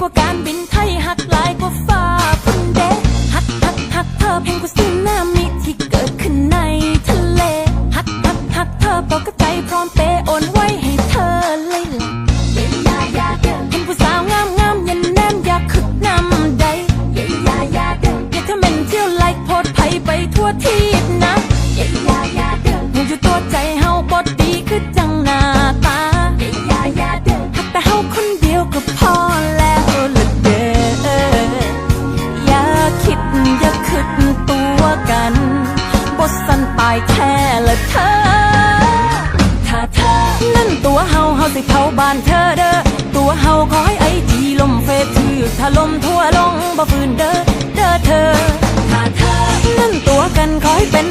กว่าการบินไทยหักหลายกว่าฟ้าพุ่นเดหักหักหักเธอแพงกว่าสึนามิที่เกิดขึ้นในทะเลหักหักหักเธอบอกใจพร้อมเปย์โอนไว้ให้เธอเลยล่ะเห็นผู้สาวงามงามยันแนมอยากขึ้นนำใดอย่าทำเป็นเที่ยวไล่โพดไผไปทั่วทีบนะหูอยู่ตัวใจเฮาบดดีคือจังหน้าตาหักแต่เฮาคนเดียวก็พอายแท้ละเธอ ถ้าเธอนั่นตัวเฮาเฮาสิเผาบ้านเธอเด้อ ตัวเฮาขอให้ไอจีลมเฟซถือถ้าลมทั่วลงบ่ฟื้นเด้อ เด้อเธอ ถ้าเธอนั่นตัวกันขอให้เป็น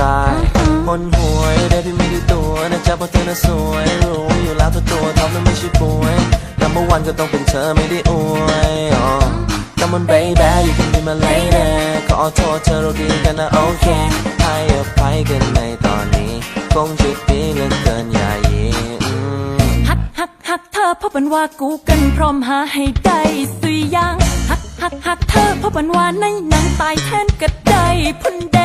ตายคนหวยได้ที่ไม่ได้ตัวนะจ๊ะเพราะเธอน่ะสวยรู้อยู่แล้วตัวตัวทำนั้นไม่ใช่ป่วย number one ก็ต้องเป็นเธอไม่ได้อวยอ๋อ Come on baby you can be my lady ขอโทษเธอเราดีกันนะโอเคให้อภัยกันในตอนนี้คงจะดีเหลือเกินอย่ายีอืมหักหักหักเธอเพราะเป็นว่ากูกันพร้อมหาให้ได้สุยยางหักหักหักเธอเพราะเป็นว่าในหนังตายแทนก็ได้พุ่นเด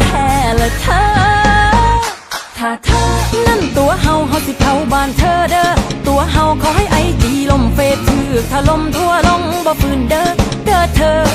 แท้ละเธอ ถ้าเธอนั่นตัวเฮาเฮาสิเผาบ้านเธอเด้อ ตัวเฮาขอให้ไอดีลมเฟซถือถ้าลมทั่วลงบ่ฟื้นเด้อ เด้อเธอ